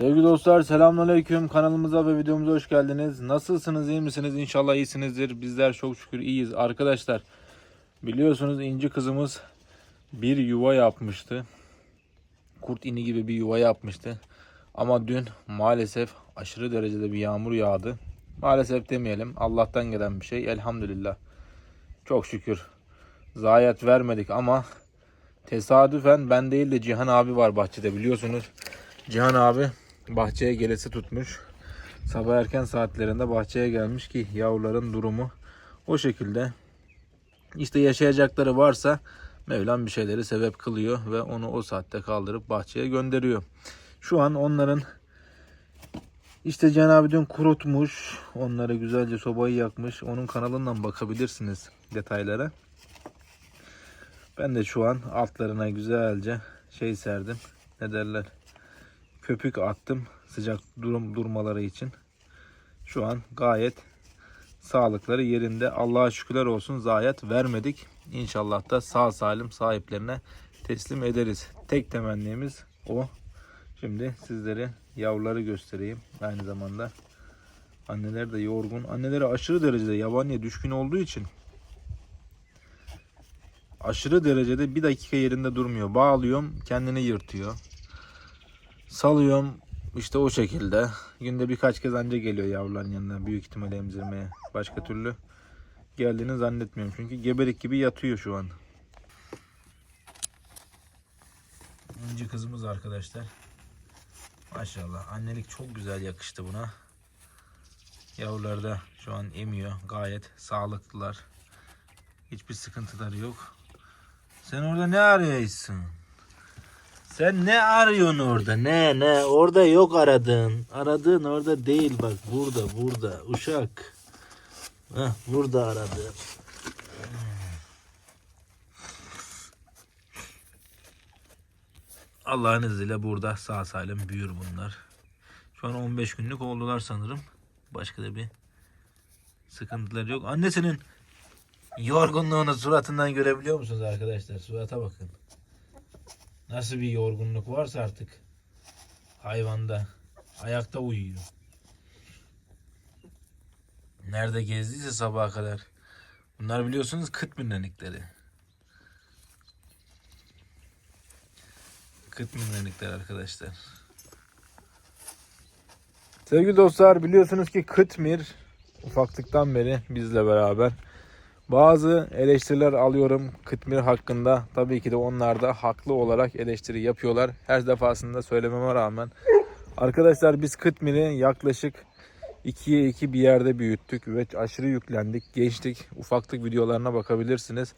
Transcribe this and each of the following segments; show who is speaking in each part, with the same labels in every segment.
Speaker 1: Sevgili dostlar selamünaleyküm kanalımıza ve videomuza hoş geldiniz. Nasılsınız iyi misiniz? İnşallah iyisinizdir. Bizler çok şükür iyiyiz. Arkadaşlar biliyorsunuz inci kızımız bir yuva yapmıştı. Kurt ini gibi bir yuva yapmıştı. Ama dün maalesef aşırı derecede bir yağmur yağdı. Maalesef demeyelim Allah'tan gelen bir şey elhamdülillah. Çok şükür zayiat vermedik ama tesadüfen ben değil de Cihan abi var bahçede biliyorsunuz. Cihan abi bahçeye gelesi tutmuş. Sabah erken saatlerinde bahçeye gelmiş ki yavruların durumu o şekilde. İşte yaşayacakları varsa Mevlam bir şeyleri sebep kılıyor ve onu o saatte kaldırıp bahçeye gönderiyor. Şu an onların işte Cihan abi dün kurutmuş. Onları güzelce sobayı yakmış. Onun kanalından bakabilirsiniz detaylara. Ben de şu an altlarına güzelce şey serdim. Ne derler? Köpük attım sıcak durum durmaları için. Şu an gayet sağlıkları yerinde. Allah'a şükürler olsun zayiat vermedik. İnşallah da sağ salim sahiplerine teslim ederiz. Tek temennimiz o. Şimdi sizlere yavruları göstereyim. Aynı zamanda anneler de yorgun. Anneleri aşırı derecede yabaniye düşkün olduğu için aşırı derecede bir dakika yerinde durmuyor. Bağlıyorum kendini yırtıyor. Salıyorum işte o şekilde. Günde birkaç kez anca geliyor yavruların yanına büyük ihtimalle emzirmeye. Başka türlü geldiğini zannetmiyorum. Çünkü gebelik gibi yatıyor şu an. İnci kızımız arkadaşlar. Maşallah annelik çok güzel yakıştı buna. Yavrular da şu an emiyor. Gayet sağlıklılar. Hiçbir sıkıntıları yok. Sen orada ne arıyorsun? Sen ne arıyorsun orada? Ne ne? Orada yok aradığın. Aradığın orada değil bak. Burada burada. Uşak. Heh, burada aradığın. Allah'ın izniyle burada sağ salim büyür bunlar. Şu an 15 günlük oldular sanırım. Başka da bir sıkıntıları yok. Annesinin yorgunluğunu suratından görebiliyor musunuz arkadaşlar? Surata bakın. Nasıl bir yorgunluk varsa artık hayvanda ayakta uyuyor. Nerede gezdiyse sabaha kadar. Bunlar biliyorsunuz kıt minnenikleri. Kıt minnenikler arkadaşlar. Sevgili dostlar biliyorsunuz ki Kıtmir ufaklıktan beri bizle beraber. Bazı eleştiriler alıyorum Kıtmir hakkında. Tabii ki de onlar da haklı olarak eleştiri yapıyorlar. Her defasında söylememe rağmen. Arkadaşlar biz Kıtmir'i yaklaşık 2'ye 2 bir yerde büyüttük ve aşırı yüklendik. Gençlik ufaklık videolarına bakabilirsiniz.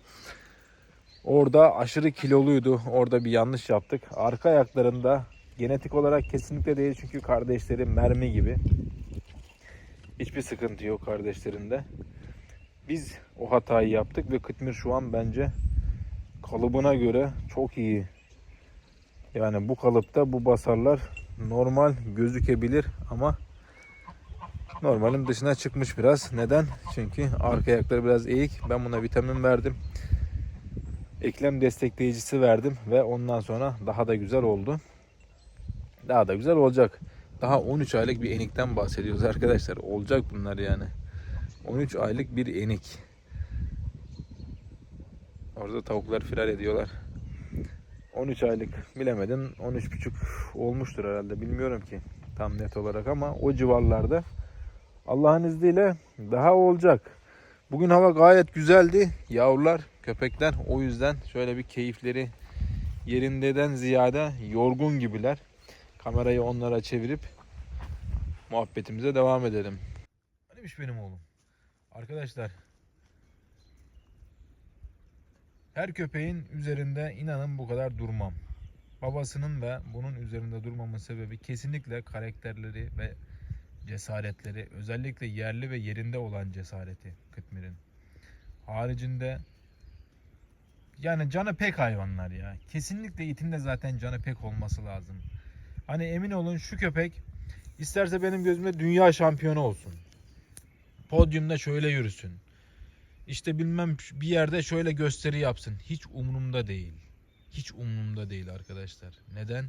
Speaker 1: Orada aşırı kiloluydu. Orada bir yanlış yaptık. Arka ayaklarında genetik olarak kesinlikle değil çünkü kardeşleri mermi gibi. Hiçbir sıkıntı yok kardeşlerinde. Biz o hatayı yaptık ve Kıtmir şu an bence kalıbına göre çok iyi. Yani bu kalıpta bu basarlar normal gözükebilir ama normalin dışına çıkmış biraz. Neden? Çünkü arka ayakları biraz eğik. Ben buna vitamin verdim. Eklem destekleyicisi verdim ve ondan sonra daha da güzel oldu. Daha da güzel olacak. Daha 13 aylık bir enikten bahsediyoruz arkadaşlar. Olacak bunlar yani. 13 aylık bir enik. Orada tavuklar firar ediyorlar. 13 aylık bilemedin 13,5 olmuştur herhalde bilmiyorum ki tam net olarak ama o civarlarda Allah'ın izniyle daha olacak. Bugün hava gayet güzeldi. Yavrular, köpekler o yüzden şöyle bir keyifleri yerindeden ziyade yorgun gibiler. Kamerayı onlara çevirip muhabbetimize devam edelim. Hanimiş benim oğlum. Arkadaşlar her köpeğin üzerinde inanın bu kadar durmam. Babasının ve bunun üzerinde durmamın sebebi kesinlikle karakterleri ve cesaretleri. Özellikle yerli ve yerinde olan cesareti Kıtmir'in. Haricinde yani canı pek hayvanlar ya. Kesinlikle itinde zaten canı pek olması lazım. Hani emin olun şu köpek isterse benim gözümde dünya şampiyonu olsun podyumda şöyle yürüsün. İşte bilmem bir yerde şöyle gösteri yapsın. Hiç umurumda değil. Hiç umurumda değil arkadaşlar. Neden?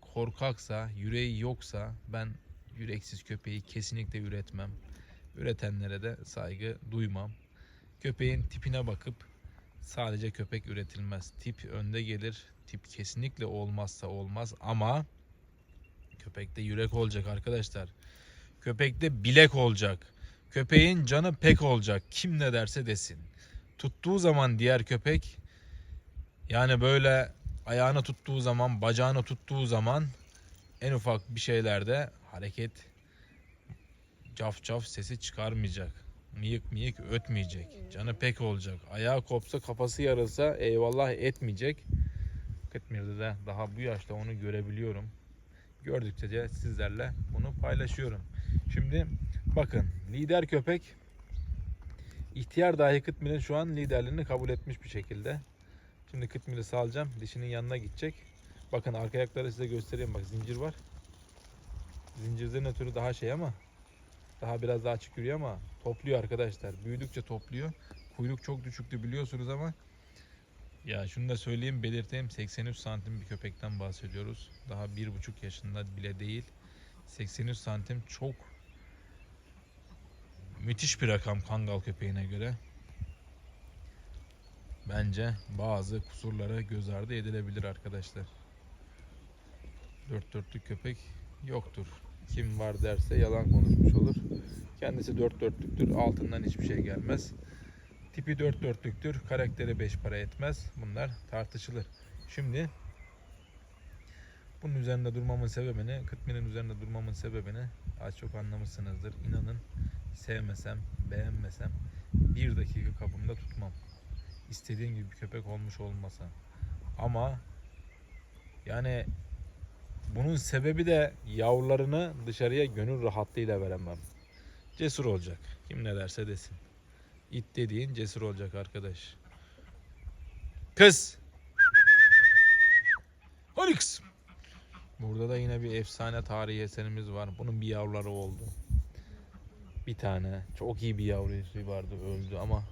Speaker 1: korkaksa, yüreği yoksa ben yüreksiz köpeği kesinlikle üretmem. Üretenlere de saygı duymam. Köpeğin tipine bakıp sadece köpek üretilmez. Tip önde gelir. Tip kesinlikle olmazsa olmaz ama köpekte yürek olacak arkadaşlar. Köpekte bilek olacak. Köpeğin canı pek olacak. Kim ne derse desin. Tuttuğu zaman diğer köpek yani böyle ayağını tuttuğu zaman, bacağını tuttuğu zaman en ufak bir şeylerde hareket caf caf sesi çıkarmayacak. Miyik miyik ötmeyecek. Canı pek olacak. Ayağı kopsa kafası yarılsa eyvallah etmeyecek. Kıtmir'de de daha bu yaşta onu görebiliyorum. Gördükçe de sizlerle bunu paylaşıyorum. Şimdi bakın lider köpek ihtiyar dahi Kıtmir'in şu an liderliğini kabul etmiş bir şekilde. Şimdi Kıtmir'i salacağım. Dişinin yanına gidecek. Bakın arka ayakları size göstereyim. Bak zincir var. Zincirden ötürü daha şey ama daha biraz daha açık yürüyor ama topluyor arkadaşlar. Büyüdükçe topluyor. Kuyruk çok düşüktü biliyorsunuz ama ya şunu da söyleyeyim belirteyim 83 santim bir köpekten bahsediyoruz. Daha bir buçuk yaşında bile değil. 83 santim çok müthiş bir rakam kangal köpeğine göre. Bence bazı kusurlara göz ardı edilebilir arkadaşlar. Dört dörtlük köpek yoktur. Kim var derse yalan konuşmuş olur. Kendisi dört dörtlüktür. Altından hiçbir şey gelmez. Tipi dört dörtlüktür. Karakteri beş para etmez. Bunlar tartışılır. Şimdi bunun üzerinde durmamın sebebini, Kıtmir'in üzerinde durmamın sebebini az çok anlamışsınızdır. İnanın sevmesem, beğenmesem bir dakika kapımda tutmam. İstediğim gibi bir köpek olmuş olmasa. Ama yani bunun sebebi de yavrularını dışarıya gönül rahatlığıyla veremem. Cesur olacak. Kim ne derse desin. İt dediğin cesur olacak arkadaş. Kız. Hadi kız. Burada da yine bir efsane tarihi eserimiz var. Bunun bir yavruları oldu. Bir tane. Çok iyi bir yavrusu vardı öldü ama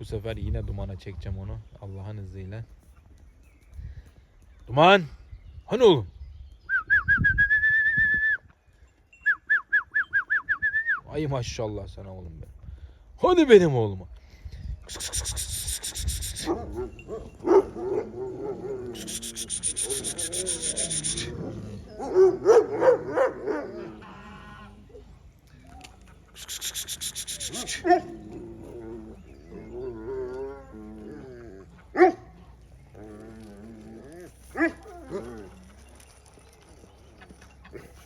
Speaker 1: bu sefer yine dumana çekeceğim onu. Allah'ın izniyle. Duman. Hani oğlum? Ay maşallah sana oğlum benim. Hadi benim oğluma.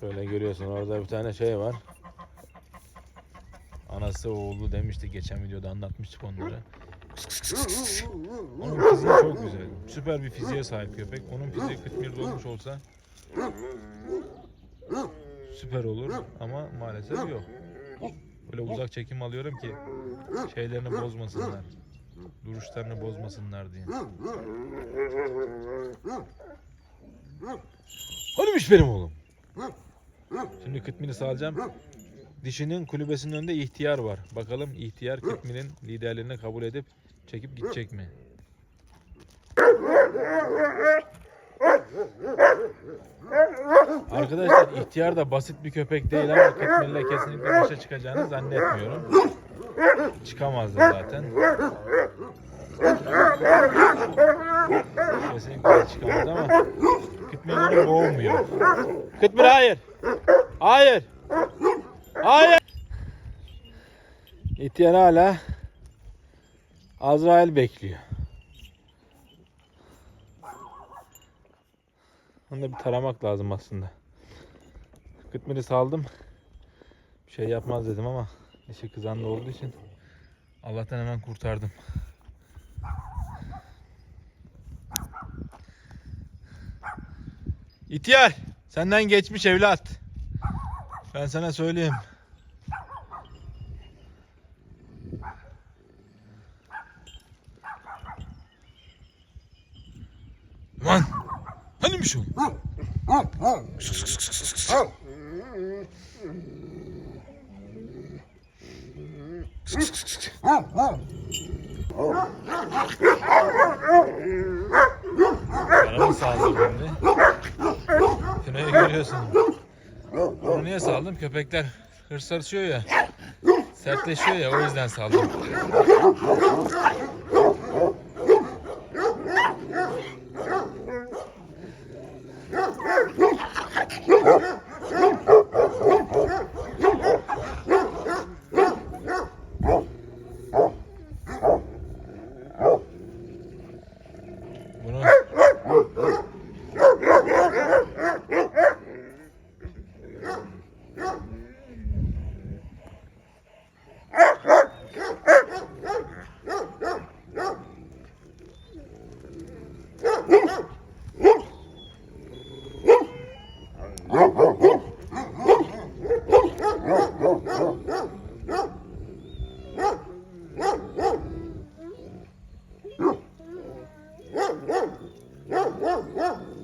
Speaker 1: Şöyle görüyorsun orada bir tane şey var. Anası oğlu demişti geçen videoda anlatmıştık onları. Onun fiziği çok güzel. Süper bir fiziğe sahip köpek. Onun fiziği Kıtmir'de olmuş olsa süper olur ama maalesef yok. Böyle uzak çekim alıyorum ki şeylerini bozmasınlar. Duruşlarını bozmasınlar diye. Hanimiş benim oğlum. Şimdi Kıtmir'i salacağım. Dişinin kulübesinin önünde ihtiyar var. Bakalım ihtiyar Kıtmir'in liderliğini kabul edip çekip gidecek mi? Arkadaşlar ihtiyar da basit bir köpek değil ama Kıtmir'le kesinlikle başa çıkacağını zannetmiyorum. Çıkamazdı zaten. Kesinlikle çıkamaz ama Kıtmir onu boğmuyor. Kıtmir hayır. Hayır. Hayır. İhtiyar hala Azrail bekliyor. Onu da bir taramak lazım aslında. Kıtmir'i saldım. Bir şey yapmaz dedim ama işi kızanlı olduğu için Allah'tan hemen kurtardım. İhtiyar senden geçmiş evlat. Ben sana söyleyeyim. Lan! Hanimiş o? Canımı sağlığı şimdi. Tuna'yı görüyorsun. Onu niye saldım? Köpekler hırslaşıyor ya. Sertleşiyor ya o yüzden saldım. 汪汪汪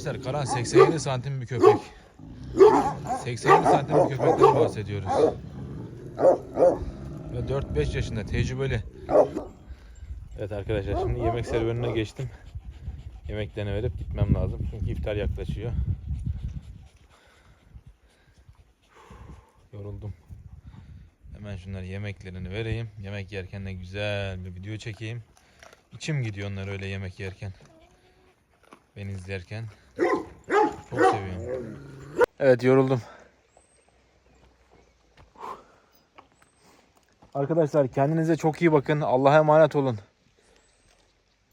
Speaker 1: Arkadaşlar Karan 87 santim bir köpek. 87 santim bir köpekten bahsediyoruz. Ve 4-5 yaşında tecrübeli. Evet arkadaşlar şimdi yemek serüvenine geçtim. Yemeklerini verip gitmem lazım. Çünkü iftar yaklaşıyor. Yoruldum. Hemen şunları yemeklerini vereyim. Yemek yerken de güzel bir video çekeyim. İçim gidiyor onlar öyle yemek yerken. Ben izlerken. Çok seviyorum. Evet yoruldum. Arkadaşlar kendinize çok iyi bakın. Allah'a emanet olun.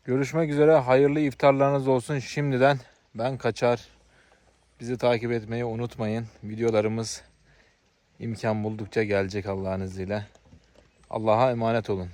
Speaker 1: Görüşmek üzere. Hayırlı iftarlarınız olsun şimdiden. Ben kaçar. Bizi takip etmeyi unutmayın. Videolarımız imkan buldukça gelecek Allah'ın izniyle. Allah'a emanet olun.